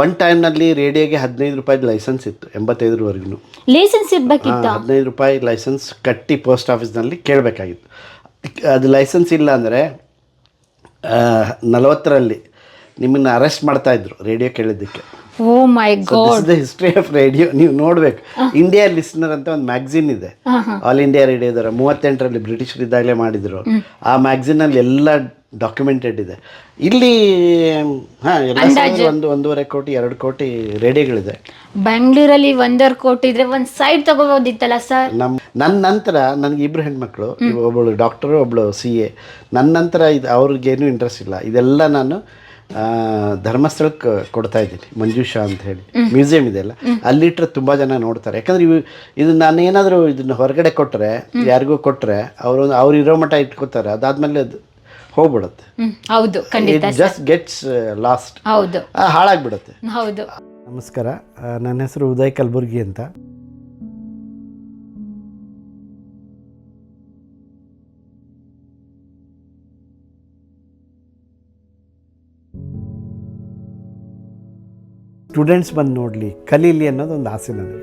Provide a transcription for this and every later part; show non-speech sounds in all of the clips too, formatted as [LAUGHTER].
One ಟೈಮ್ನಲ್ಲಿ ರೇಡಿಯೋಗೆ ಹದಿನೈದು ರೂಪಾಯಿ ಲೈಸೆನ್ಸ್ ಇತ್ತು ಎಂಬತ್ತೈದರವರೆಗೂ. ಲೈಸೆನ್ಸ್ ಇರಬೇಕಿತ್ತು? ಹದಿನೈದು ರೂಪಾಯಿ ಲೈಸೆನ್ಸ್ ಕಟ್ಟಿ ಪೋಸ್ಟ್ ಆಫೀಸ್ನಲ್ಲಿ ಕೇಳಬೇಕಾಗಿತ್ತು. ಅದು ಲೈಸೆನ್ಸ್ ಇಲ್ಲ ಅಂದರೆ ನಲವತ್ತರಲ್ಲಿ ನಿಮ್ಮನ್ನು ಅರೆಸ್ಟ್ ಮಾಡ್ತಾಯಿದ್ರು ರೇಡಿಯೋ ಕೇಳಿದ್ದಕ್ಕೆ. ಓ my god. The history of radio ನೀವು ನೋಡ್ಬೇಕು. ಇಂಡಿಯಾ ಲಿಸ್ನರ್ ಅಂತ ಒಂದು ಮ್ಯಾಗ್ಝಿನ್ ಇದೆ. ಆಲ್ ಇಂಡಿಯಾ ರೇಡಿಯೋದರ ಮೂವತ್ತೆಂಟರಲ್ಲಿ ಬ್ರಿಟಿಷರು ಇದ್ದಾಗಲೇ ಮಾಡಿದ್ರು. ಆ ಮ್ಯಾಗ್ಝಿನಲ್ಲಿ ಎಲ್ಲ ಡಾಕ್ಯುಮೆಂಟೆಡ್ ಇದೆ. ಇಲ್ಲಿ ಹಾಂ ಎಲ್ಲ ಸೇರಿ ಒಂದು ಒಂದೂವರೆ ಕೋಟಿ ಎರಡು ಕೋಟಿ ರೇಡಿಯೋಗಳಿದೆ ಬೆಂಗಳೂರಲ್ಲಿ ಒಂದೂವರೆ ಕೋಟಿ ಇದ್ರೆ ಒಂದ್ ಸೈಡ್ ತಗೋಬೋದಿತ್ತಲ್ಲ ಸರ್? ನಮ್ಮ ನನ್ನ ನಂತರ ನನಗೆ ಇಬ್ಬರು ಹೆಣ್ಮಕ್ಳು ಒಬ್ಬಳು ಡಾಕ್ಟರು ಒಬ್ಬಳು ಸಿ ಎ ನನ್ನ ನಂತರ ಇದು ಅವ್ರಿಗೇನು ಇಂಟ್ರೆಸ್ಟ್ ಇಲ್ಲ. ಇದೆಲ್ಲ ನಾನು ಧರ್ಮಸ್ಥಳಕ್ಕೆ ಕೊಡ್ತಾ ಇದ್ದೀನಿ ಮಂಜುಷಾ ಅಂತ ಹೇಳಿ. ಮ್ಯೂಸಿಯಂ ಇದೆಯಲ್ಲ ಅಲ್ಲಿಟ್ರೆ ತುಂಬ ಜನ ನೋಡ್ತಾರೆ. ಯಾಕಂದ್ರೆ ಇವು ಇದು ನಾನು ಏನಾದರೂ ಇದನ್ನ ಹೊರಗಡೆ ಕೊಟ್ಟರೆ ಯಾರಿಗೂ ಕೊಟ್ಟರೆ ಅವರು ಅವ್ರು ಇರೋ ಮಟ್ಟ ಇಟ್ಕೋತಾರೆ. ಅದಾದಮೇಲೆ ಅದು ಹೋಗ್ಬಿಡುತ್ತೆ. ಹೌದು ಖಂಡಿತ ಇಟ್ ಜಸ್ಟ್ ಗೆಟ್ಸ್ ಲಾಸ್ಟ್ ಹೌದು. ಹಾಳಾಗ್ಬಿಡುತ್ತೆ. ಹೌದು. ನಮಸ್ಕಾರ ನನ್ನ ಹೆಸರು ಉದಯ್ ಕಲಬುರ್ಗಿ ಅಂತ. ಸ್ಟೂಡೆಂಟ್ಸ್ ಬಂದು ನೋಡಲಿ ಕಲೀಲಿ ಅನ್ನೋದು ಒಂದು ಆಸೆ ನನಗೆ.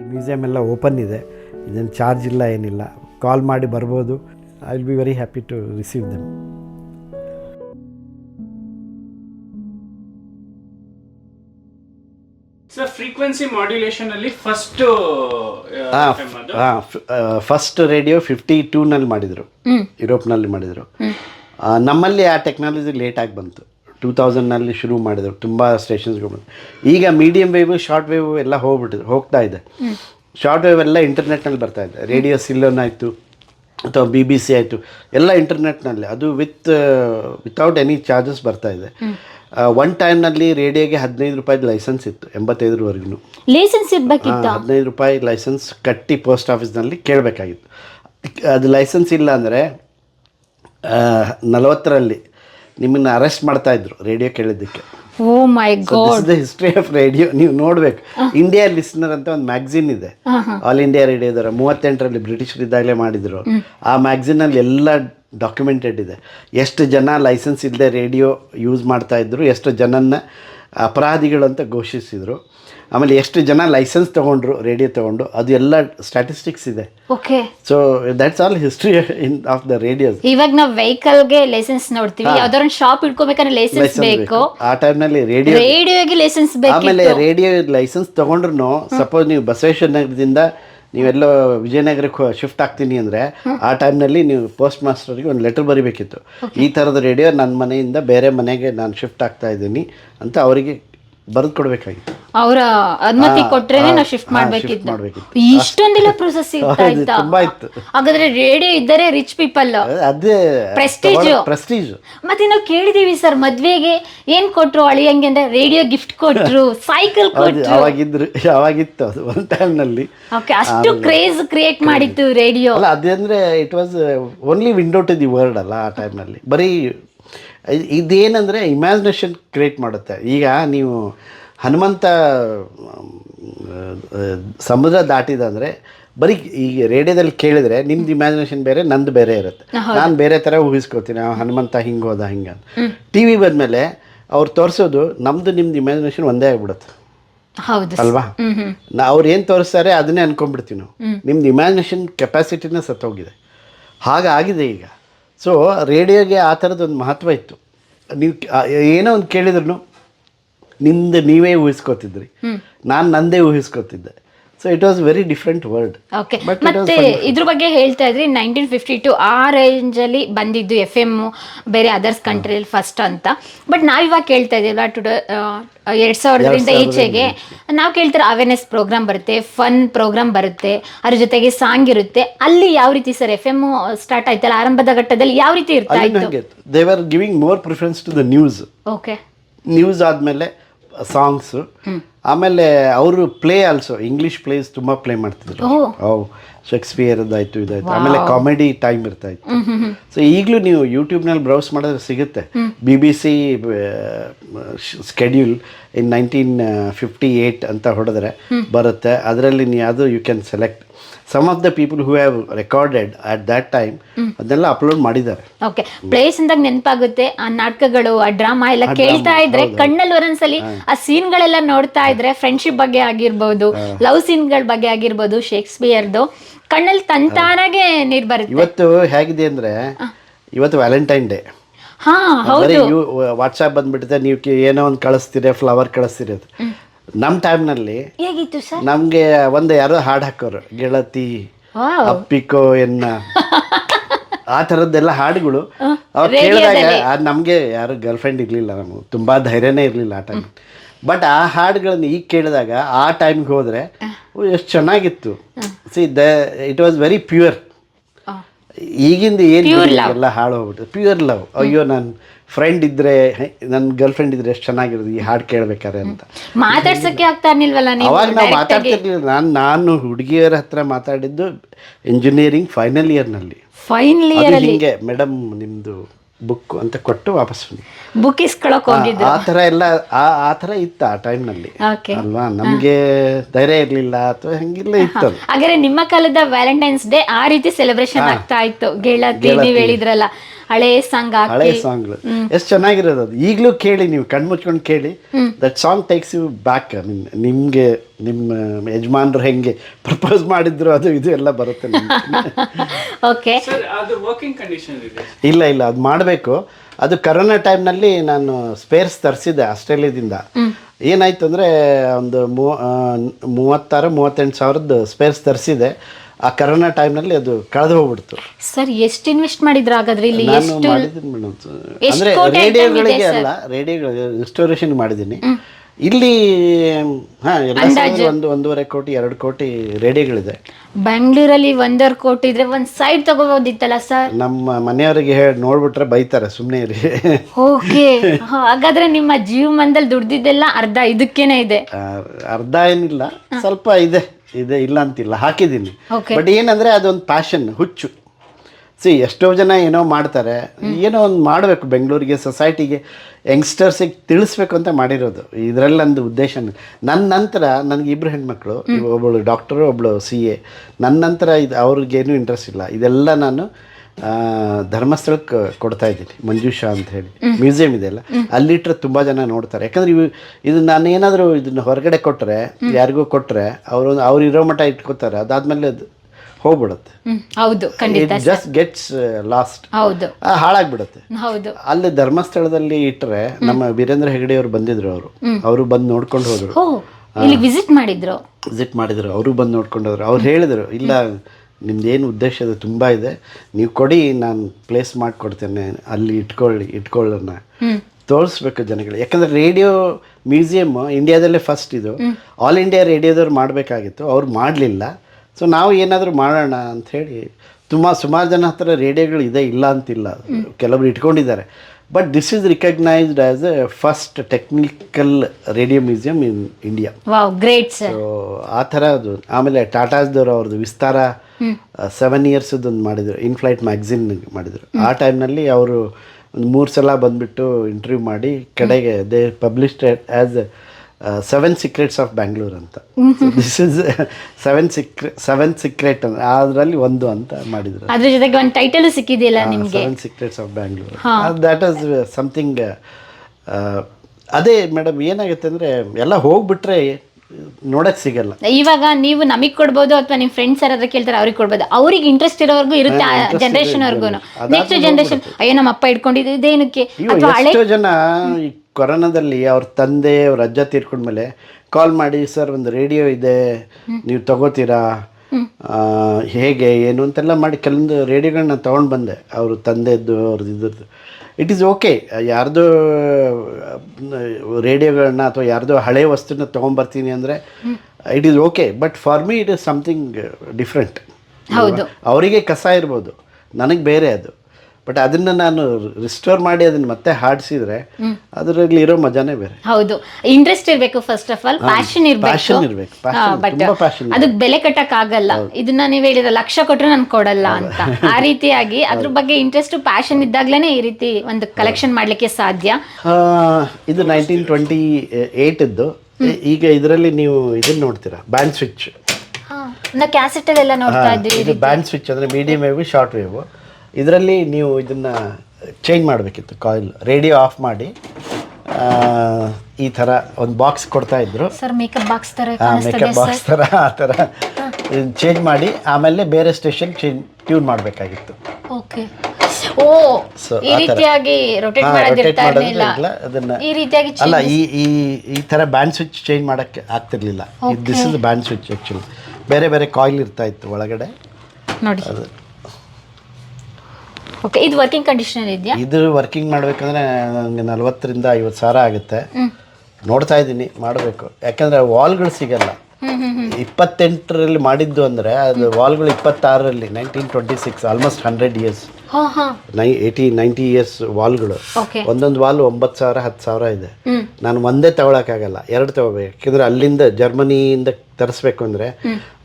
ಈ ಮ್ಯೂಸಿಯಮ್ ಎಲ್ಲ ಓಪನ್ ಇದೆ. ಇದನ್ನು ಚಾರ್ಜ್ ಇಲ್ಲ ಏನಿಲ್ಲ. ಕಾಲ್ ಮಾಡಿ ಬರ್ಬೋದು. I will be very happy to receive them sir frequency modulation ಅಲ್ಲಿ ಫಸ್ಟ್ ಫಸ್ಟ್ ರೇಡಿಯೋ ಫಿಫ್ಟಿ ಟೂನಲ್ಲಿ ಮಾಡಿದರು. ಯುರೋಪ್ನಲ್ಲಿ ಮಾಡಿದರು. ನಮ್ಮಲ್ಲಿ ಆ ಟೆಕ್ನಾಲಜಿ ಲೇಟಾಗಿ ಬಂತು. ಟೂ ತೌಸಂಡ್ನಲ್ಲಿ ಶುರು ಮಾಡಿದರು. ತುಂಬ ಸ್ಟೇಷನ್ಸ್ಗಳು ಬಂತು. ಈಗ ಮೀಡಿಯಮ್ ವೇವ್ ಶಾರ್ಟ್ ವೇವ್ ಎಲ್ಲ ಹೋಗ್ಬಿಟ್ಟಿದ್ರು ಹೋಗ್ತಾ ಇದೆ. ಶಾರ್ಟ್ ವೇವ್ ಎಲ್ಲ ಇಂಟರ್ನೆಟ್ನಲ್ಲಿ ಬರ್ತಾ ಇದೆ. ರೇಡಿಯೋ ಸಿಲ್ಲೋನ್ ಆಯಿತು. ಅಥವಾ ಬಿ ಬಿ ಸಿ ಆಯಿತು. ಎಲ್ಲ ಇಂಟರ್ನೆಟ್ನಲ್ಲಿ. ಅದು ವಿತ್ ವಿತೌಟ್ ಎನಿ ಚಾರ್ಜಸ್ ಬರ್ತಾ ಇದೆ. ಒನ್ ಟೈಮ್ನಲ್ಲಿ ರೇಡಿಯೋಗೆ ಹದಿನೈದು ರೂಪಾಯಿ ಲೈಸೆನ್ಸ್ ಇತ್ತು ಎಂಬತ್ತೈದರವರೆಗೂ. ಲೈಸೆನ್ಸ್ ಇರ್ಬೇಕಿತ್ತ? ಹದಿನೈದು ರೂಪಾಯಿ ಲೈಸೆನ್ಸ್ ಕಟ್ಟಿ ಪೋಸ್ಟ್ ಆಫೀಸ್ನಲ್ಲಿ ಕೇಳಬೇಕಾಗಿತ್ತು. ಅದು ಲೈಸೆನ್ಸ್ ಇಲ್ಲ ಅಂದರೆ ನಲವತ್ತರಲ್ಲಿ ನಿಮ್ಮನ್ನು ಅರೆಸ್ಟ್ ಮಾಡ್ತಾಯಿದ್ರು ರೇಡಿಯೋ ಕೇಳಿದ್ದಕ್ಕೆ. ಓ my god. The history of radio ನೀವು ನೋಡ್ಬೇಕು. ಇಂಡಿಯಾ ಲಿಸ್ನರ್ ಅಂತ ಒಂದು ಮ್ಯಾಗ್ಝಿನ್ ಇದೆ. ಆಲ್ ಇಂಡಿಯಾ ರೇಡಿಯೋದರ ಮೂವತ್ತೆಂಟರಲ್ಲಿ ಬ್ರಿಟಿಷರು ಇದ್ದಾಗಲೇ ಮಾಡಿದ್ರು. ಆ ಮ್ಯಾಗ್ಝಿನಲ್ಲಿ ಎಲ್ಲ ಡಾಕ್ಯುಮೆಂಟೆಡ್ ಇದೆ. ಎಷ್ಟು ಜನ ಲೈಸೆನ್ಸ್ ಇಲ್ಲದೆ ರೇಡಿಯೋ ಯೂಸ್ ಮಾಡ್ತಾ ಇದ್ರು ಎಷ್ಟು ಜನನ್ನ ಅಪರಾಧಿಗಳು ಅಂತ ಘೋಷಿಸಿದರು. ಆಮೇಲೆ ಎಷ್ಟು ಜನ ಲೈಸೆನ್ಸ್ ತೊಗೊಂಡ್ರು ರೇಡಿಯೋ ತೊಗೊಂಡು ಅದು ಎಲ್ಲ ಸ್ಟ್ಯಾಟಿಸ್ಟಿಕ್ಸ್ ಇದೆ. Okay. So that's all history in of the radio ಇವಾಗ ವೆಹಿಕಲ್ ವೆಹಿಕಲ್ಗೆ ಲೈಸೆನ್ಸ್ ನೋಡ್ತೀವಿ. ಯಾವ್ದಾರ ಒಂದು ಶಾಪ್ ಇಟ್ಕೋಬೇಕಂದ್ರೆ ಲೈಸೆನ್ಸ್ ಬೇಕು. ಆ ಟೈಮ್ನಲ್ಲಿ ರೇಡಿಯೋ ರೇಡಿಯೋಗೆ ಲೈಸೆನ್ಸ್ ಬೇಕು ಆಮೇಲೆ ರೇಡಿಯೋ ಲೈಸೆನ್ಸ್ ತಗೊಂಡ್ರು ಸಪೋಸ್ ನೀವು ಬಸವೇಶ್ವರ ನಗರದಿಂದ ನೀವೆಲ್ಲೋ ವಿಜಯನಗರಕ್ಕೆ ಶಿಫ್ಟ್ ಆಗ್ತೀನಿ ಅಂದರೆ ಆ ಟೈಮ್ನಲ್ಲಿ ನೀವು ಪೋಸ್ಟ್ ಮಾಸ್ಟರ್ಗೆ ಒಂದು ಲೆಟರ್ ಬರಿಬೇಕಿತ್ತು. ಈ ಥರದ ರೇಡಿಯೋ ನನ್ನ ಮನೆಯಿಂದ ಬೇರೆ ಮನೆಗೆ ನಾನು ಶಿಫ್ಟ್ ಆಗ್ತಾ ಇದ್ದೀನಿ ಅಂತ ಅವರಿಗೆ ಬರೆದು ಕೊಡಬೇಕಾಗಿತ್ತು ಅವರ ಅನುಮತಿ ಕೊಟ್ರೇನೆ ನಾವು ಶಿಫ್ಟ್ ಮಾಡ್ಬೇಕಿತ್ತು ಇಷ್ಟೊಂದಿಲ್ಲ ಮಾಡ್ಬೇಕಿತ್ತು. ಇಷ್ಟೊಂದೆಲ್ಲ ಪ್ರೊಸೆಸ್ ಇರ್ತಾ ಹೌದು, ಇತ್ತಾ? ತುಂಬಾ ಇತ್ತು. ಹಾಗಾದ್ರೆ ರೇಡಿಯೋ ಇದ್ದರೆ ರಿಚ್ ಪೀಪಲ್ ಅದೇ Prestige. ಪ್ರೆಸ್ಟೀಜ್ ಮತ್ತೆ ನಾವು ಕೇಳಿದೀವಿ ಸರ್ ಮದ್ವೆಗೆ ಏನ್ ಕೊಟ್ರು ಅಳಿಯಂಗೆ ಅಂದ್ರೆ ರೇಡಿಯೋ ಗಿಫ್ಟ್ ಕೊಟ್ರು ಸೈಕಲ್ ಕೊಟ್ರು. ಅವಾಗಿದ್ರು ಅವಾಗಿತ್ತು ಅದು ಒಂದು ಟೈಮ್ನಲ್ಲಿ ಅಷ್ಟು ಕ್ರೇಜ್ ಕ್ರಿಯೇಟ್ ಮಾಡಿತ್ತು ರೇಡಿಯೋ ಅಲ್ಲ ಅದಂದ್ರೆ it was only window to the world ಅಲ್ಲ ಆ ಟೈಮ್ನಲ್ಲಿ ಬರೀ ಇದೇನಂದರೆ ಇಮ್ಯಾಜಿನೇಷನ್ ಕ್ರಿಯೇಟ್ ಮಾಡುತ್ತೆ. ಈಗ ನೀವು ಹನುಮಂತ ಸಮುದ್ರ ದಾಟಿದಂದರೆ ಬರೀ ಈಗ ರೇಡಿಯೋದಲ್ಲಿ ಕೇಳಿದ್ರೆ ನಿಮ್ದು ಇಮ್ಯಾಜಿನೇಷನ್ ಬೇರೆ ನಂದು ಬೇರೆ ಇರುತ್ತೆ. ನಾನು ಬೇರೆ ಥರ ಊಹಿಸ್ಕೊತೀನಿ. ಹನುಮಂತ ಹಿಂಗೆ ಹೋದ ಹಿಂಗೆ ಅಂತ. ಟಿ ವಿ ಬಂದಮೇಲೆ ಅವ್ರು ತೋರಿಸೋದು ನಮ್ಮದು ನಿಮ್ದು ಇಮ್ಯಾಜಿನೇಷನ್ ಒಂದೇ ಆಗ್ಬಿಡುತ್ತೆ. ಹೌದು. ಅಲ್ವಾ? ನಾ ಅವ್ರು ಏನು ತೋರಿಸ್ತಾರೆ ಅದನ್ನೇ ಅನ್ಕೊಂಡ್ಬಿಡ್ತೀವಿ ನಾವು. ನಿಮ್ದು ಇಮ್ಯಾಜಿನೇಷನ್ ಕೆಪಾಸಿಟಿನ ಸತ್ತೋಗಿದೆ. ಹಾಗಾಗಿದೆ ಈಗ. ಸೊ ರೇಡಿಯೋಗೆ ಆ ಥರದ್ದೊಂದು ಮಹತ್ವ ಇತ್ತು. ನೀವು ಏನೋ ಒಂದು ಕೇಳಿದ್ರು ನಿಮ್ದು ನೀವೇ ಊಹಿಸ್ಕೊತಿದ್ರಿ. ನಾನು ನಂದೇ ಊಹಿಸ್ಕೊತಿದ್ದೆ. So it was very different world okay But it was ಮತ್ತೆ ಇದ್ರ ಬಗ್ಗೆ ಹೇಳ್ತಾ ಇದ್ರಿ ನೈನ್ಟೀನ್ ಫಿಫ್ಟಿ ಟು ಆ ರೇಂಜಲ್ಲಿ ಬಂದಿದ್ದು ಎಫ್ ಎಂ ಬೇರೆ ಅದರ್ಸ್ ಕಂಟ್ರಿಯಲ್ಲಿ ಫಸ್ಟ್ ಅಂತ. ಬಟ್ ನಾವಿವಾಗ ಕೇಳ್ತಾ ಇದೀವಲ್ಲ ಟುಡೇ ಎರಡ್ ಸಾವಿರದಿಂದ ಈಚೆಗೆ ನಾವು ಕೇಳ್ತಾರೆ ಅವೇರ್ನೆಸ್ ಪ್ರೋಗ್ರಾಮ್ ಬರುತ್ತೆ ಫನ್ ಪ್ರೋಗ್ರಾಮ್ ಬರುತ್ತೆ ಅದ್ರ ಜೊತೆಗೆ ಸಾಂಗ್ ಇರುತ್ತೆ. ಅಲ್ಲಿ ಯಾವ ರೀತಿ ಸರ್ ಎಫ್ ಎಂ ಸ್ಟಾರ್ಟ್ ಆಯ್ತಲ್ಲ ಆರಂಭದ ಘಟ್ಟದಲ್ಲಿ ಯಾವ ರೀತಿ ಇರ್ತಾ ಇತ್ತು? They were giving more preference to the news okay news ಆದಮೇಲೆ ಸಾಂಗ್ಸು ಆಮೇಲೆ ಅವರು ಪ್ಲೇ ಆಲ್ಸೋ ಇಂಗ್ಲೀಷ್ ಪ್ಲೇಸ್ ತುಂಬ ಪ್ಲೇ ಮಾಡ್ತಿದ್ರು. ಓ. ಅವು ಶೇಕ್ಸ್ಪಿಯರ್ದಾಯ್ತು ಇದಾಯ್ತು. ಆಮೇಲೆ ಕಾಮಿಡಿ ಟೈಮ್ ಇರ್ತಾ ಇತ್ತು ಸೊ ಈಗಲೂ ನೀವು ಯೂಟ್ಯೂಬ್ನಲ್ಲಿ ಬ್ರೌಸ್ ಮಾಡಿದ್ರೆ ಸಿಗುತ್ತೆ. B B C schedule in nineteen fifty eight ಅಂತ ಹೊಡೆದ್ರೆ ಬರುತ್ತೆ. ಅದರಲ್ಲಿ ನೀವು ಅದು you can select some of the people who have recorded at that time ಅದನ್ನೆಲ್ಲ ಅಪ್ಲೋಡ್ ಮಾಡಿದ್ದಾರೆ. ಓಕೆ ಪ್ಲೇಸ್ ಅಂದಾಗ ನೆನಪಾಗುತ್ತೆ ಆ ನಾಟಕಗಳು ಆ ಡ್ರಾಮಾ ಎಲ್ಲ ಕೇಳ್ತಾ ಇದ್ರೆ ಕಣ್ಣಲ್ಲಿ ಒಂದೊಂದ್ಸಲಿ ಆ ಸೀನ್ಗಳೆಲ್ಲ ನೋಡ್ತಾ ಇದ್ರೆ ಫ್ರೆಂಡ್ಶಿಪ್ ಬಗ್ಗೆ ಆಗಿರ್ಬೋದು ಲವ್ ಸೀನ್ಗಳ ಬಗ್ಗೆ ಆಗಿರ್ಬೋದು ಶೇಕ್ಸ್ಪಿಯರ್ದು ಕಣ್ಣಲ್ಲಿ ತಂತಾನಾಗೆ ನೀರ್ ಬರುತ್ತೆ. ಇವತ್ತು ಹೇಗಿದೆ ಅಂದ್ರೆ ಇವತ್ತು ವ್ಯಾಲೆಂಟೈನ್ ಡೇ ವಾಟ್ಸಪ್ ಬಂದ್ಬಿಟ್ಟಿದೆ ನೀವು ಏನೋ ಒಂದು ಕಳಿಸ್ತೀರಿ ಫ್ಲವರ್ ಕಳಿಸ್ತೀರಿ ಅದು ನಮ್ಮ ಟೈಮ್ನಲ್ಲಿ ಹೇಗಿತ್ತು ಸರ್ ನಮಗೆ ಒಂದು ಯಾರೋ ಹಾಡು ಹಾಕೋರು ಗೆಳತಿ ಅಪ್ಪಿಕೋ ಎನ್ನ. ಆ ಥರದ್ದೆಲ್ಲ ಹಾಡುಗಳು. ಅವ್ರು ಕೇಳಿದಾಗ ನಮಗೆ ಯಾರು ಗರ್ಲ್ ಫ್ರೆಂಡ್ ಇರಲಿಲ್ಲ ನಮಗೆ. ತುಂಬ ಧೈರ್ಯನೇ ಇರಲಿಲ್ಲ ಆ ಟೈಮ್ ಬಟ್ ಆ ಹಾಡುಗಳನ್ನ ಈಗ ಕೇಳಿದಾಗ ಆ ಟೈಮ್ಗೆ ಹೋದರೆ ಎಷ್ಟು ಚೆನ್ನಾಗಿತ್ತು. See the it was very pure ಈಗಿಂದ ಏನು ಎಲ್ಲ ಹಾಳು ಹೋಗ್ಬಿಟ್ಟು ಪ್ಯೂರ್ ಲವ್ ಅಯ್ಯೋ ನನ್ನ ಫ್ರೆಂಡ್ ಇದ್ರೆ ನನ್ನ ಗರ್ಲ್ ಫ್ರೆಂಡ್ ಇದ್ರೆ ಎಷ್ಟು ಚೆನ್ನಾಗಿರೋದು ಈ ಹಾಡು ಕೇಳ್ಬೇಕಾರೆ ಅಂತ. ಮಾತಾಡ್ಸಕ್ಕೆ ಆಗ್ತಾ ಇರ್ಲಿಲ್ವಲ್ಲ ನೀವು? ಅವಾಗ ನಾವು ಮಾತಾಡ್ತಿರ್ಲಿಲ್ಲ. ನಾನು ನಾನು ಹುಡುಗಿಯರ ಹತ್ರ ಮಾತಾಡಿದ್ದು ಇಂಜಿನಿಯರಿಂಗ್ ಫೈನಲ್ ಇಯರ್ನಲ್ಲಿ ಫೈನಲ್ ಇಯರ್ ಹಿಂಗೆ ಮೇಡಮ್ ನಿಮ್ಮದು ಬುಕ್ ಅಂತ ಕೊಟ್ಟು ವಾಪಸ್. ಬುಕ್ ಇಸ್ಕೊಳಕ್ ಹೋಗಿದ್ದು ಆ ತರ ಎಲ್ಲ ಆ ಆ ಥರ ಇತ್ತು ಆ ಟೈಮ್ನಲ್ಲಿ ಅಲ್ವಾ? ನಮಗೆ ಧೈರ್ಯ ಇರಲಿಲ್ಲ ಅಥವಾ ಹಂಗಿಲ್ಲ ಇತ್ತು ಹಾಗಾದ್ರೆ ನಿಮ್ಮ ಕಾಲದ ವ್ಯಾಲೆಂಟೈನ್ಸ್ ಡೇ ಆ ರೀತಿ ಸೆಲೆಬ್ರೇಷನ್ ಆಗ್ತಾ ಇತ್ತು. ಗೆಳತಿ. ನೀವು ಹೇಳಿದ್ರಲ್ಲ. ಹಳೆ ಸಾಂಗ್ ಹಳೆ ಸಾಂಗ್ಗಳು ಎಷ್ಟು ಚೆನ್ನಾಗಿರೋದು ಅದು. ಈಗಲೂ ಕೇಳಿ ನೀವು ಕಣ್ಮುಚ್ಕೊಂಡು ಕೇಳಿ. That song takes you back mean ನಿಮಗೆ ನಿಮ್ಮ ಯಜಮಾನ್ರು ಹೆಂಗೆ ಪ್ರಪೋಸ್ ಮಾಡಿದ್ರು ಅದು ಇದು ಎಲ್ಲ ಬರುತ್ತೆ ನಿಮ್ಗೆ. [LAUGHS] ಓಕೆ ಸರ್ ಅದು ವರ್ಕಿಂಗ್ ಕಂಡೀಷನ್ ಇದೆ. ಇಲ್ಲ ಇಲ್ಲ ಅದು ಮಾಡಬೇಕು. ಅದು ಕರೋನಾ ಟೈಮ್ನಲ್ಲಿ ನಾನು ಸ್ಪೇರ್ಸ್ ತರಿಸಿದ್ದೆ ಆಸ್ಟ್ರೇಲಿಯಾದಿಂದ. ಏನಾಯ್ತು ಅಂದರೆ ಒಂದು ಮೂವತ್ತಾರು ಮೂವತ್ತೆಂಟು ಸಾವಿರದ್ದು ಸ್ಪೇರ್ಸ್ ತರಿಸಿದೆ ಆ ಕರೋನಾ ಟೈಮ್ನಲ್ಲಿ ಅದು ಕಳೆದು ಹೋಗ್ಬಿಡ್ತು. ಸರ್ ಎಷ್ಟು ಇನ್ವೆಸ್ಟ್ ಮಾಡಿದ್ರು ಹಾಗಾದ್ರೆ ಇಲ್ಲಿ? ನಾನು ಎಷ್ಟು ಮಾಡಿದ್ದೀನಿ ಮೇಡಮ್. ಎಷ್ಟು ಅಂದರೆ ರೇಡಿಯೋಗಳಿಗೆ ಅಲ್ಲ ರೇಡಿಯೋಗಳಿಗೆ ರಿಸ್ಟೋರೇಷನ್ ಮಾಡಿದ್ದೀನಿ. ಇಲ್ಲಿ ಹಾಂ ಎಲ್ಲ ಸೇರಿ ಒಂದು ಒಂದೂವರೆ ಕೋಟಿ ಎರಡು ಕೋಟಿ ರೇಡಿಯೋಗಳಿದೆ ಬೆಂಗಳೂರಲ್ಲಿ ಒಂದೂವರೆ ಕೋಟಿ ಇದ್ರೆ ಒಂದ್ ಸೈಡ್ ತಗೋಬೋದಿತ್ತಲ್ಲ ಸರ್? ನಮ್ಮ ಮನೆಯವರಿಗೆ ಹೇಳಿ ನೋಡ್ಬಿಟ್ರೆ ಬೈತಾರೆ ಸುಮ್ಮನೆ ಇರಿ. ಓಕೆ. ಹಾಗಾದ್ರೆ ನಿಮ್ಮ ಜೀವಮಾನದಲ್ಲಿ ದುಡ್ದಿದ್ದೆಲ್ಲ ಅರ್ಧ ಇದಕ್ಕೇನೆ ಇದೆ. ಆ, ಅರ್ಧ ಏನಿಲ್ಲ ಸ್ವಲ್ಪ ಇದೆ. ಇದೆ ಇಲ್ಲ ಅಂತಿಲ್ಲ ಹಾಕಿದ್ದೀನಿ. ಬಟ್ ಏನಂದರೆ ಅದೊಂದು ಪ್ಯಾಷನ್ ಹುಚ್ಚು. ಸಿ ಎಷ್ಟೋ ಜನ ಏನೋ ಮಾಡ್ತಾರೆ ಏನೋ ಒಂದು ಮಾಡಬೇಕು ಬೆಂಗಳೂರಿಗೆ ಸೊಸೈಟಿಗೆ ಯಂಗ್ಸ್ಟರ್ಸಿಗೆ ತಿಳಿಸ್ಬೇಕು ಅಂತ ಮಾಡಿರೋದು. ಇದರಲ್ಲಿ ನಂದು ಉದ್ದೇಶ ನನ್ನ ನಂತರ ನನಗೆ ಇಬ್ಬರು ಹೆಣ್ಮಕ್ಳು ಒಬ್ಬಳು ಡಾಕ್ಟರು ಒಬ್ಬಳು ಸಿ ಎ ನನ್ನ ನಂತರ ಇದು ಅವ್ರಿಗೇನು ಇಂಟ್ರೆಸ್ಟ್ ಇಲ್ಲ. ಇದೆಲ್ಲ ನಾನು ಧರ್ಮಸ್ಥಳಕ್ಕೆ ಕೊಡ್ತಾ ಇದ್ದೀನಿ ಮಂಜುಷಾ ಅಂತ ಹೇಳಿ. ಮ್ಯೂಸಿಯಂ ಇದೆ ಅಲ್ಲ ಅಲ್ಲಿಟ್ರೆ ತುಂಬ ಜನ ನೋಡ್ತಾರೆ. ಯಾಕಂದ್ರೆ ಇವು ಇದು ನಾನು ಏನಾದರೂ ಇದನ್ನ ಹೊರಗಡೆ ಕೊಟ್ಟರೆ ಯಾರಿಗೂ ಕೊಟ್ಟರೆ ಅವರು ಅವ್ರು ಇರೋ ಮಟ್ಟ ಇಟ್ಕೋತಾರೆ ಅದಾದ್ಮೇಲೆ ಅದು ಹೋಗ್ಬಿಡುತ್ತೆ. ಹೌದು ಖಂಡಿತ ಜಸ್ಟ್ ಗೆಟ್ಸ್ ಲಾಸ್ಟ್ ಹೌದು. ಹಾಳಾಗ್ಬಿಡುತ್ತೆ. ಹೌದು. ಅಲ್ಲಿ ಧರ್ಮಸ್ಥಳದಲ್ಲಿ ಇಟ್ಟರೆ ನಮ್ಮ ವೀರೇಂದ್ರ ಹೆಗಡೆ ಅವರು ಬಂದಿದ್ರು ಅವರು. ಅವರು ಬಂದು ನೋಡ್ಕೊಂಡು ಹೋದ್ರು. ವಿಸಿಟ್ ಮಾಡಿದ್ರು. ವಿಸಿಟ್ ಮಾಡಿದ್ರು ಅವರು ಬಂದು ನೋಡ್ಕೊಂಡು ಹೋದ್ರು. ಅವ್ರು ಹೇಳಿದ್ರು ಇಲ್ಲ ನಿಮ್ದೇನು ಉದ್ದೇಶ ಇದೆ ತುಂಬ ಇದೆ. ನೀವು ಕೊಡಿ ನಾನು ಪ್ಲೇಸ್ ಮಾಡಿಕೊಡ್ತೇನೆ. ಅಲ್ಲಿ ಇಟ್ಕೊಳ್ಳಿ ಇಟ್ಕೊಳ್ಳೋಣ. ತೋರಿಸ್ಬೇಕು ಜನಗಳು. ಯಾಕಂದರೆ ರೇಡಿಯೋ ಮ್ಯೂಸಿಯಮ್ ಇಂಡಿಯಾದಲ್ಲೇ ಫಸ್ಟ್ ಇದು. ಆಲ್ ಇಂಡಿಯಾ ರೇಡಿಯೋದವ್ರು ಮಾಡಬೇಕಾಗಿತ್ತು. ಅವ್ರು ಮಾಡಲಿಲ್ಲ. ಸೊ ನಾವು ಏನಾದರೂ ಮಾಡೋಣ ಅಂಥೇಳಿ ತುಂಬ ಸುಮಾರು ಜನ ಹತ್ರ ರೇಡಿಯೋಗಳು ಇದೆ ಇಲ್ಲ ಅಂತಿಲ್ಲ. ಕೆಲವರು ಇಟ್ಕೊಂಡಿದ್ದಾರೆ. But this is recognised as a first technical radio museum in India great sir so ಆ ಥರ ಅದು. ಆಮೇಲೆ ಟಾಟಾಸ್ದವ್ರು ಅವ್ರದ್ದು ವಿಸ್ತಾರ ಸೆವೆನ್ ಇಯರ್ಸದ್ದು ಒಂದು ಮಾಡಿದರು ಇನ್ಫ್ಲೈಟ್ ಮ್ಯಾಗ್ಝಿನ್ ಮಾಡಿದರು. ಆ ಟೈಮ್ನಲ್ಲಿ ಅವರು ಒಂದು ಮೂರು ಸಲ ಬಂದುಬಿಟ್ಟು ಇಂಟರ್ವ್ಯೂ ಮಾಡಿ ಕಡೆಗೆ they published as seven secrets of Bangalore ಅಂತ. This is seven secret seven secret ಅದರಲ್ಲಿ ಒಂದು ಅಂತ ಮಾಡಿದ್ರು. ಅದ್ರ ಜೊತೆಗೆ ಒಂದು ಟೈಟಲ್ ಸಿಕ್ಕಿದೆಯಲ್ಲ ನಿಮಗೆ? Seven secrets of Bangalore that is something ಅದೇ ಮೇಡಮ್ ಏನಾಗುತ್ತೆ ಅಂದರೆ ಎಲ್ಲ ಹೋಗ್ಬಿಟ್ರೆ ನೋಡಕ್ಕೆ ಸಿಗಲ್ಲ. ಇವಾಗ ನೀವು ನಮಗ್ ಕೊಡ್ಬೋದು ಅಥವಾ ನಿಮ್ ಫ್ರೆಂಡ್ಸ್ ಯಾರಾದ್ರೂ ಕೇಳ್ತಾರೆ ಅವ್ರಿಗೆ ಕೊಡ್ಬೋದು. ಅವ್ರಿಗೆ ಇಂಟ್ರೆಸ್ಟ್ ಇರೋವರೆಗೂ ಇರುತ್ತೆ ಜನರೇಷನ್ ವರ್ಗು ನೆಕ್ಸ್ಟ್ ಜನರೇಷನ್ ಅಯ್ಯೋ ನಮ್ಮ ಅಪ್ಪ ಇಟ್ಕೊಂಡಿದ್ದು ಇದೇನಕ್ಕೆ? ಅಥವಾ ಹಳೆ ಎಷ್ಟೋ ಜನ ಈ ಕೊರೋನಾದಲ್ಲಿ ಅವ್ರ ತಂದೆ ಅವ್ರ ಅಜ್ಜ ತೀರ್ಕೊಂಡ್ಮೇಲೆ ಕಾಲ್ ಮಾಡಿ ಸರ್ ಒಂದು ರೇಡಿಯೋ ಇದೆ. ನೀವು ತಗೋತೀರಾ? ಹೇಗೆ ಏನು ಅಂತೆಲ್ಲ ಮಾಡಿ ಕೆಲವೊಂದು ರೇಡಿಯೋಗಳನ್ನ ತೊಗೊಂಡು ಬಂದೆ. ಅವ್ರ ತಂದೆದ್ದು ಅವ್ರದ್ದು ಇದ್ರದ್ದು. ಇಟ್ ಈಸ್ ಓಕೆ ಯಾರ್ದು ರೇಡಿಯೋಗಳನ್ನ ಅಥವಾ ಯಾರ್ದೋ ಹಳೆ ವಸ್ತುನ ತೊಗೊಂಬರ್ತೀನಿ ಅಂದರೆ it is okay but for me it is something different ಹೌದು. ಅವರಿಗೆ ಕಸ ಇರ್ಬೋದು. ನನಗೆ ಬೇರೆ ಅದು. ಬಟ್ ಅದನ್ನ ನಾನು ರಿಸ್ಟೋರ್ ಮಾಡಿ ಅದನ್ನ ಮತ್ತೆ ಹಾಡಿಸಿದ್ರೆ ಅದರಲ್ಲಿ ಇರೋ ಮಜಾನೇ ಬೇರೆ. ಹೌದು. ಇಂಟ್ರೆಸ್ಟ್ ಇರಬೇಕು ಫಸ್ಟ್ ಆಫ್ ಆಲ್ ಪ್ಯಾಶನ್ ಇರಬೇಕು. ಇರ್ಬೇಕು. ಬಟ್ ಅದಕ್ಕೆ ಬೆಲೆ ಕಟ್ಟಕ್ ಆಗಲ್ಲ ಇದನ್ನ ನೀವು ಹೇಳಿದ ಲಕ್ಷ ಕೊಟ್ರೆ ನಾನು ಕೊಡಲ್ಲ ಅಂತ. ಆ [LAUGHS] ರೀತಿಯಾಗಿ ಅದ್ರ ಬಗ್ಗೆ ಇಂಟ್ರೆಸ್ಟ್ ಪ್ಯಾಶನ್ ಇದ್ದಾಗ್ಲೇನೆ ಈ ರೀತಿ ಒಂದು ಕಲೆಕ್ಷನ್ ಮಾಡ್ಲಿಕ್ಕೆ ಸಾಧ್ಯ. ಆ, ಇದು ನೈನ್ಟೀನ್ ಟ್ವೆಂಟಿ ಏಯ್ಟದ್ದು ಈಗ ಇದರಲ್ಲಿ ನೀವು ಇದನ್ನ ನೋಡ್ತೀರಾ? ಬ್ಯಾಂಡ್ ಸ್ವಿಚ್ ನಾ ಕ್ಯಾಸೆಟ್ ನೋಡ್ತಾ ಇದ್ದೀವಿ ಇದು ಬ್ಯಾಂಡ್ ಸ್ವಿಚ್ ಅಂದ್ರೆ ಮೀಡಿಯಂ ವೇವ್ ಶಾರ್ಟ್ ವೇವ್ ಇದರಲ್ಲಿ ನೀವು ಇದನ್ನು ಚೇಂಜ್ ಮಾಡಬೇಕಿತ್ತು ಕಾಯಿಲ್ ರೇಡಿಯೋ ಆಫ್ ಮಾಡಿ ಈ ಥರ ಒಂದು ಬಾಕ್ಸ್ ಕೊಡ್ತಾ ಇದ್ರು. ಸರ್ ಮೇಕಪ್ ಬಾಕ್ಸ್ ತರ ಮೇಕಪ್ ಬಾಕ್ಸ್ ಥರ ಆ ಥರ ಚೇಂಜ್ ಮಾಡಿ ಆಮೇಲೆ ಬೇರೆ ಸ್ಟೇಷನ್ ಚೇಂಜ್ ಟ್ಯೂನ್ ಮಾಡಬೇಕಾಗಿತ್ತು. ಓಕೆ ಓ ಈ. ರೀತಿಯಾಗಿ ರೊಟೇಟ್ ಮಾಡೋದಿಲ್ಲ ಅದನ್ನ ಈ ರೀತಿಯಾಗಿ ಅಲ್ಲ ಈ ಈ ಈ ಥರ ಬ್ಯಾಂಡ್ ಸ್ವಿಚ್ ಚೇಂಜ್ ಮಾಡೋಕ್ಕೆ ಆಗ್ತಿರ್ಲಿಲ್ಲ. This is band switch actually ಬೇರೆ ಬೇರೆ ಕಾಯಿಲ್ ಇರ್ತಾ ಇತ್ತು ಒಳಗಡೆ. ನೋಡಿ. ಓಕೆ ಇದು ವರ್ಕಿಂಗ್ ಕಂಡೀಷನ್ ಇದೆಯಾ? ಇದು ವರ್ಕಿಂಗ್ ಮಾಡಬೇಕಂದ್ರೆ ನನಗೆ ನಲ್ವತ್ತರಿಂದ ಐವತ್ತು ಸಾವಿರ ಆಗುತ್ತೆ. ನೋಡ್ತಾ ಇದ್ದೀನಿ ಮಾಡಬೇಕು. ಯಾಕಂದ್ರೆ ವಾಲ್ಗಳು ಸಿಗಲ್ಲ. ಇಪ್ಪತ್ತೆಂಟರಲ್ಲಿ ಮಾಡಿದ್ದು ಅಂದರೆ ಅದು ವಾಲ್ಗಳು ಇಪ್ಪತ್ತಾರರಲ್ಲಿ nineteen twenty six almost hundred years nine eighty ninety years ವಾಲ್ಗಳು ಒಂದೊಂದು ವಾಲ್ ಒಂಬತ್ತು ಸಾವಿರ ಹತ್ತು ಸಾವಿರ ಇದೆ. ನಾನು ಒಂದೇ ತಗೊಳಕ್ಕಾಗಲ್ಲ ಎರಡು ತಗೋಬೇಕು. ಯಾಕೆಂದರೆ ಅಲ್ಲಿಂದ ಜರ್ಮನಿಯಿಂದ ತರಿಸ್ಬೇಕು ಅಂದರೆ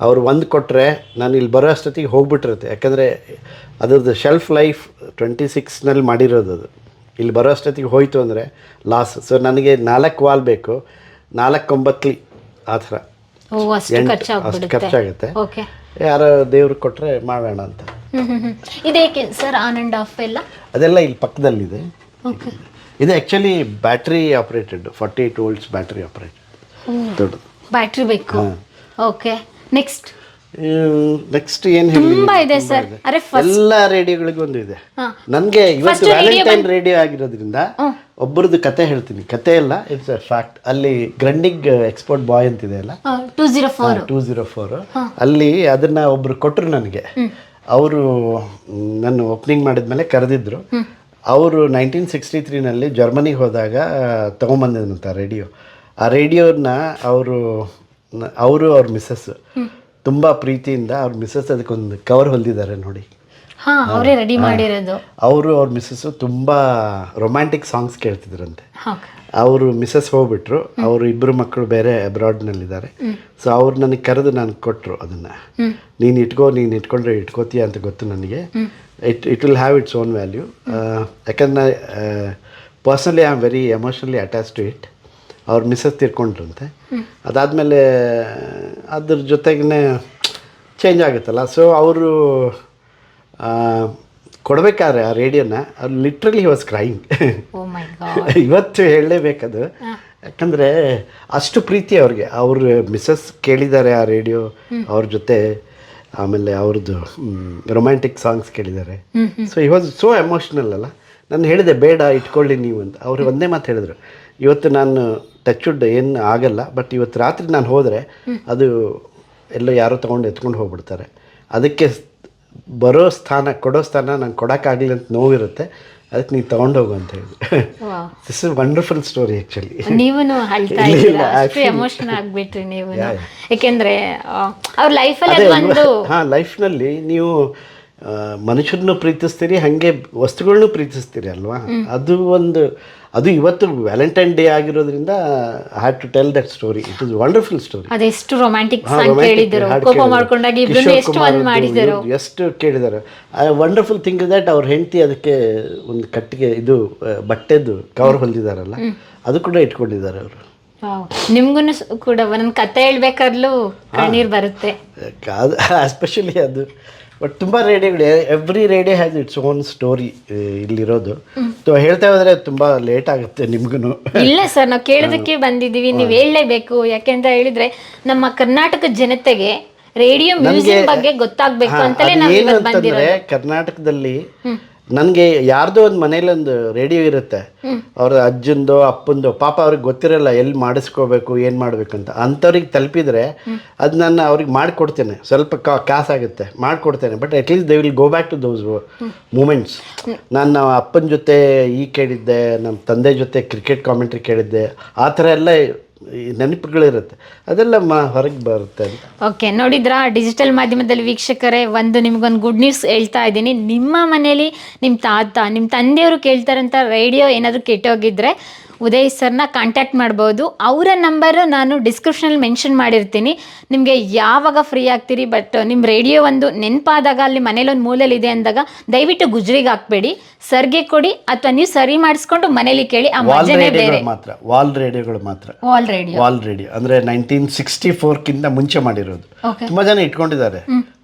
ಅವ್ರು ಒಂದು ಕೊಟ್ಟರೆ ನಾನು ಇಲ್ಲಿ ಬರೋ ಅಷ್ಟೊತ್ತಿಗೆ ಹೋಗ್ಬಿಟ್ಟಿರುತ್ತೆ. ಯಾಕಂದರೆ ಅದ್ರದ್ದು ಶೆಲ್ಫ್ ಲೈಫ್ ಟ್ವೆಂಟಿ ಸಿಕ್ಸ್ನಲ್ಲಿ ಮಾಡಿರೋದು ಅದು. ಇಲ್ಲಿ ಬರೋ ಅಷ್ಟೊತ್ತಿಗೆ ಹೋಯಿತು ಅಂದರೆ ಲಾಸ್ ಸೊ ನನಗೆ ನಾಲ್ಕು ವಾಲ್ ಬೇಕು. ನಾಲ್ಕು ಒಂಬತ್ತು ಆ ಥರ. ಅಷ್ಟು ಖರ್ಚಾಗುತ್ತೆ. ಓಕೆ ಯಾರೋ ದೇವ್ರಿಗೆ ಕೊಟ್ಟರೆ ಮಾಡೋಣ ಅಂತ. ಇದೇಕೆ ಸರ್ ಆನ್ ಆ್ಯಂಡ್ ಆಫ್ ಎಲ್ಲ? ಅದೆಲ್ಲ ಇಲ್ಲಿ ಪಕ್ಕದಲ್ಲಿದೆ. ಓಕೆ ಇದು actually battery operated forty eight volts battery operated ದೊಡ್ಡದು. ಬ್ಯಾಟ್ರಿ ಬೇಕು. ಓಕೆ ನೆಕ್ಸ್ಟ್ ನೆಕ್ಸ್ಟ್ ಏನು ಹೇಳಿ ತುಂಬಾ ಇದೆ ಸರ್ ಅರೆ ಎಲ್ಲ ರೇಡಿಯೋಗಳಿಗೂ ಒಂದು ಇದೆ. ನನಗೆ ಇವತ್ತು ವ್ಯಾಲೆಂಟೈನ್ ರೇಡಿಯೋ ಆಗಿರೋದ್ರಿಂದ ಒಬ್ಬರದ್ದು ಕತೆ ಹೇಳ್ತೀನಿ. ಕತೆ ಎಲ್ಲ ಇಟ್ಸ್ ಅ ಫ್ಯಾಕ್ಟ್ ಅಲ್ಲಿ ಗ್ರಂಡಿಗ್ ಎಕ್ಸ್ಪೋರ್ಟ್ ಬಾಯ್ ಅಂತಿದೆ ಅಲ್ಲ? Two zero four two zero four ಅಲ್ಲಿ ಅದನ್ನ ಒಬ್ರು ಕೊಟ್ಟರು ನನಗೆ. ಅವರು ನಾನು ಓಪನಿಂಗ್ ಮಾಡಿದ್ಮೇಲೆ ಕರೆದಿದ್ರು. ಅವರು ನೈನ್ಟೀನ್ ಸಿಕ್ಸ್ಟಿ ತ್ರೀನಲ್ಲಿ ಜರ್ಮನಿಗೆ ಹೋದಾಗ ತೊಗೊಂಬಂದಿದ್ದಂತ ರೇಡಿಯೋ. ಆ ರೇಡಿಯೋನ ಅವರು ಅವರು ಅವ್ರ ಮಿಸ್ಸಸ್. ತುಂಬ ಪ್ರೀತಿಯಿಂದ ಅವ್ರ ಮಿಸ್ಸಸ್ ಅದಕ್ಕೊಂದು ಕವರ್ ಹೊಲ್ದಿದ್ದಾರೆ ನೋಡಿ. ಹಾ ಅವರೇ ರೆಡಿ ಮಾಡಿರೋದು. ಅವರು ಅವ್ರ ಮಿಸ್ಸಸ್ ತುಂಬ ರೊಮ್ಯಾಂಟಿಕ್ ಸಾಂಗ್ಸ್ ಕೇಳ್ತಿದ್ರಂತೆ. ಅವರು ಮಿಸ್ಸಸ್ ಹೋಗ್ಬಿಟ್ರು. ಅವರು ಇಬ್ಬರು ಮಕ್ಕಳು ಬೇರೆ ಅಬ್ರಾಡ್ನಲ್ಲಿದ್ದಾರೆ ಸೊ ಅವ್ರು ನನಗೆ ಕರೆದು ನಾನು ಕೊಟ್ಟರು ಅದನ್ನು. ನೀನು ಇಟ್ಕೋ ನೀನು ಇಟ್ಕೊಂಡ್ರೆ ಇಟ್ಕೋತೀಯ ಅಂತ ಗೊತ್ತು ನನಗೆ. It it will have its own value ಯಾಕಂದ್ರೆ personally I am very emotionally attach to it ಅವ್ರ ಮಿಸಸ್ ತೀರ್ಕೊಂಡ್ರಂತೆ ಅದಾದಮೇಲೆ ಅದ್ರ ಜೊತೆಗೇ ಚೇಂಜ್ ಆಗುತ್ತಲ್ಲ. ಸೊ ಅವರು ಕೊಡಬೇಕಾದ್ರೆ ಆ ರೇಡಿಯೋನ ಅವ್ರು ಲಿಟ್ರಲಿ ವಾಸ್ ಕ್ರೈಂಗ್ ಇವತ್ತು ಹೇಳಲೇಬೇಕದು ಯಾಕಂದರೆ ಅಷ್ಟು ಪ್ರೀತಿ ಅವ್ರಿಗೆ. ಅವ್ರ ಮಿಸ್ಸಸ್ ಕೇಳಿದ್ದಾರೆ ಆ ರೇಡಿಯೋ ಅವ್ರ ಜೊತೆ ಆಮೇಲೆ ಅವ್ರದ್ದು ರೊಮ್ಯಾಂಟಿಕ್ ಸಾಂಗ್ಸ್ ಕೇಳಿದ್ದಾರೆ. So he was so emotional ಅಲ್ಲ. ನಾನು ಹೇಳಿದೆ ಬೇಡ ಇಟ್ಕೊಳ್ಳಿ ನೀವು ಅಂತ. ಅವರು ಒಂದೇ ಮಾತು ಹೇಳಿದ್ರು. ಇವತ್ತು ನಾನು ಟಚ್ವುಡ್ ಏನು ಆಗಲ್ಲ ಬಟ್ ಇವತ್ತು ರಾತ್ರಿ ನಾನು ಹೋದರೆ ಅದು ಎಲ್ಲ ಯಾರೋ ತೊಗೊಂಡು ಎತ್ಕೊಂಡು ಹೋಗ್ಬಿಡ್ತಾರೆ. ಅದಕ್ಕೆ ಬರೋ ಸ್ಥಾನ ಕೊಡೋ ಸ್ಥಾನ ನಂಗೆ ಕೊಡೋಕ್ಕಾಗಲಿ ಅಂತ ನೋವಿರುತ್ತೆ. ಅದಕ್ಕೆ ನೀವು ಹೋಗು ಅಂತ ಹೇಳಿ. This is wonderful story actually ನೀವೂ ಅಳ್ತಾ ಇದ್ದೀರಾ? ಅಷ್ಟು ಎಮೋಷನ್ ಆಗಿಬಿಟ್ರಿ ನೀವು. ಯಾಕೆಂದ್ರೆ ಅವ್ರ ಲೈಫಲ್ಲಿ ಅದು ಒಂದು ಹಾಂ ಲೈಫ್ನಲ್ಲಿ ನೀವು ಮನುಷ್ಯರನ್ನು ಪ್ರೀತಿಸ್ತೀರಿ ಹಾಗೆ ವಸ್ತುಗಳನ್ನೂ ಪ್ರೀತಿಸ್ತೀರಿ ಅಲ್ವಾ? ಅದು ಒಂದು ಅದು ಇವತ್ತು ವ್ಯಾಲೆಂಟೈನ್ ಡೇ ಆಗಿರೋದ್ರಿಂದ I had to tell that story it is wonderful story ಅದೆಷ್ಟು ರೊಮ್ಯಾಂಟಿಕ್ ಎಷ್ಟು ಕೇಳಿದಾರೆ. ವಂಡರ್ಫುಲ್ ಥಿಂಗ್ ದಟ್ ಅವ್ರ ಹೆಂಡತಿ ಅದಕ್ಕೆ ಒಂದು ಕಟ್ಟಿಗೆ ಇದು ಬಟ್ಟೆದು ಕವರ್ ಹೊಲ್ದಿದಾರಲ್ಲ ಅದು ಕೂಡ ಇಟ್ಕೊಂಡಿದ್ದಾರೆ ಅವರು. ನಿಮ್ಗೂ ಕೂಡ ಒಂದೊಂದು ಕತೆ ಹೇಳ್ಬೇಕಾದ್ಲೂ ಕಣ್ಣೀರ್ ಬರುತ್ತೆ. ಎಸ್ಪೆಷಲಿ [LAUGHS] ಅದು ಬಟ್ ತುಂಬ ರೇಡಿಯೋಗಳು every radio has its own story ಇಲ್ಲಿರೋದು. ಸೊ ಹೇಳ್ತಾ ಹೋದ್ರೆ ತುಂಬ ಲೇಟ್ ಆಗುತ್ತೆ ನಿಮ್ಗೂ ಇಲ್ಲ ಸರ್ ನಾವು ಕೇಳೋದಕ್ಕೆ ಬಂದಿದ್ದೀವಿ ನೀವು ಹೇಳಲೇಬೇಕು. ಯಾಕೆಂತ ಹೇಳಿದ್ರೆ ನಮ್ಮ ಕರ್ನಾಟಕ ಜನತೆಗೆ ರೇಡಿಯೋ ಮ್ಯೂಸಿಕ್ ಬಗ್ಗೆ ಗೊತ್ತಾಗ್ಬೇಕು ಅಂತಲೇ ನಾವು ಬಂದಿರೋದು. ಕರ್ನಾಟಕದಲ್ಲಿ ನನಗೆ ಯಾರ್ದೋ ಒಂದು ಮನೇಲಿ ಒಂದು ರೇಡಿಯೋ ಇರುತ್ತೆ. ಅವ್ರ ಅಜ್ಜಂದು ಅಪ್ಪಂದು ಪಾಪ ಅವ್ರಿಗೆ ಗೊತ್ತಿರಲ್ಲ ಎಲ್ಲಿ ಮಾಡಿಸ್ಕೋಬೇಕು ಏನು ಅಂತ. ಅಂಥವ್ರಿಗೆ ತಲುಪಿದ್ರೆ ಅದು ನಾನು ಅವ್ರಿಗೆ ಮಾಡಿಕೊಡ್ತೇನೆ. ಸ್ವಲ್ಪ ಕಾ ಕಾಸಾಗುತ್ತೆ ಮಾಡಿಕೊಡ್ತೇನೆ. But at least they will go back to those moments ನಾನು ಅಪ್ಪನ ಜೊತೆ ಈ ಕೇಳಿದ್ದೆ ನಮ್ಮ ತಂದೆ ಜೊತೆ ಕ್ರಿಕೆಟ್ ಕಾಮೆಂಟ್ರಿ ಕೇಳಿದ್ದೆ. ಆ ಥರ ಎಲ್ಲ ನೆನಪುಗಳಿರುತ್ತೆ. ಅದೆಲ್ಲ ಮಾ ಹೊರಗೆ ಬರುತ್ತೆ ಓಕೆ ನೋಡಿದ್ರಾ? ಡಿಜಿಟಲ್ ಮಾಧ್ಯಮದಲ್ಲಿ ವೀಕ್ಷಕರೇ, ಒಂದು ನಿಮ್ಗೊಂದು ಗುಡ್ ನ್ಯೂಸ್ ಹೇಳ್ತಾ ಇದ್ದೀನಿ. ನಿಮ್ಮ ಮನೇಲಿ ನಿಮ್ಮ ತಾತ ನಿಮ್ಮ ತಂದೆಯವರು ಕೇಳ್ತಾರಂತ ರೇಡಿಯೋ ಏನಾದರೂ ಕೆಟ್ಟೋಗಿದ್ರೆ ಉದಯ್ ಸರ್ನ ಕಾಂಟ್ಯಾಕ್ಟ್ ಮಾಡ್ಬೋದು. ಅವರ ನಂಬರು ನಾನು ಡಿಸ್ಕ್ರಿಪ್ಷನಲ್ಲಿ ಮೆನ್ಷನ್ ಮಾಡಿರ್ತೀನಿ. ನಿಮಗೆ ಯಾವಾಗ ಫ್ರೀ ಆಗ್ತೀರಿ? ಬಟ್ ನಿಮ್ಮ ರೇಡಿಯೋ ಒಂದು ನೆನಪಾದಾಗ ಅಲ್ಲಿ ಮನೇಲೊಂದು ಒಂದು ಮೂಲೆಯಲ್ಲಿ ಇದೆ ಅಂದಾಗ ದಯವಿಟ್ಟು ಗುಜ್ರಿಗೆ ಹಾಕ್ಬೇಡಿ. ಸರ್ಗೆ ಕೊಡಿ ಅಥವಾ ನೀವು ಸರಿ ಮಾಡಿಸ್ಕೊಂಡು ಮನೇಲಿ ಕೇಳಿ ಆ ವಾಲ್ ಮಜನೇ ಬೇರೆ. ಮಾತ್ರ ವಾಲ್ ರೇಡಿಯೋಗಳು ಮಾತ್ರ. Valve radio. Valve radio. ಅಂದರೆ ನೈನ್ಟೀನ್ ಸಿಕ್ಸ್ಟಿ ಮುಂಚೆ ಮಾಡಿರೋದು. ತುಂಬ ಜನ ಇಟ್ಕೊಂಡಿದ್ದಾರೆ.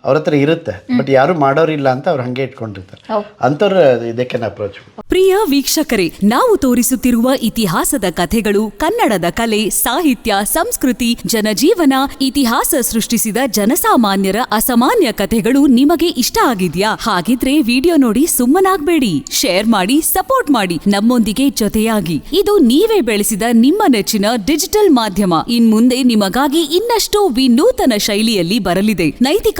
ಅವ್ರ ಹತ್ರ ಇರುತ್ತೆ. ಬಟ್ ಯಾರು ಮಾಡೋರಿಲ್ಲ ಅಂತ ಅವ್ರು ಹಂಗೆ ಇಟ್ಕೊಂಡಿರ್ತಾರೆ. ಅಂತವ್ರ ಅಂಥವ್ರು ಇದಕ್ಕೆ ಅಪ್ರೋಚ್ ಪ್ರಿಯ ವೀಕ್ಷಕರೇ ನಾವು ತೋರಿಸುತ್ತಿರುವ ಇತಿಹಾಸದ ಕಥೆಗಳು ಕನ್ನಡದ ಕಲೆ ಸಾಹಿತ್ಯ ಸಂಸ್ಕೃತಿ ಜನಜೀವನ ಇತಿಹಾಸ ಸೃಷ್ಟಿಸಿದ ಜನಸಾಮಾನ್ಯರ ಅಸಾಮಾನ್ಯ ಕಥೆಗಳು ನಿಮಗೆ ಇಷ್ಟ ಆಗಿದ್ಯಾ? ಹಾಗಿದ್ರೆ ವಿಡಿಯೋ ನೋಡಿ ಸುಮ್ಮನಾಗ್ಬೇಡಿ. ಶೇರ್ ಮಾಡಿ ಸಪೋರ್ಟ್ ಮಾಡಿ. ನಮ್ಮೊಂದಿಗೆ ಜೊತೆಯಾಗಿ. ಇದು ನೀವೇ ಬೆಳೆಸಿದ ನಿಮ್ಮ ನೆಚ್ಚಿನ ಡಿಜಿಟಲ್ ಮಾಧ್ಯಮ. ಇನ್ಮುಂದೆ ನಿಮಗಾಗಿ ಇನ್ನಷ್ಟು ವಿನೂತನ ಶೈಲಿಯಲ್ಲಿ ಬರಲಿದೆ. ನೈತಿಕ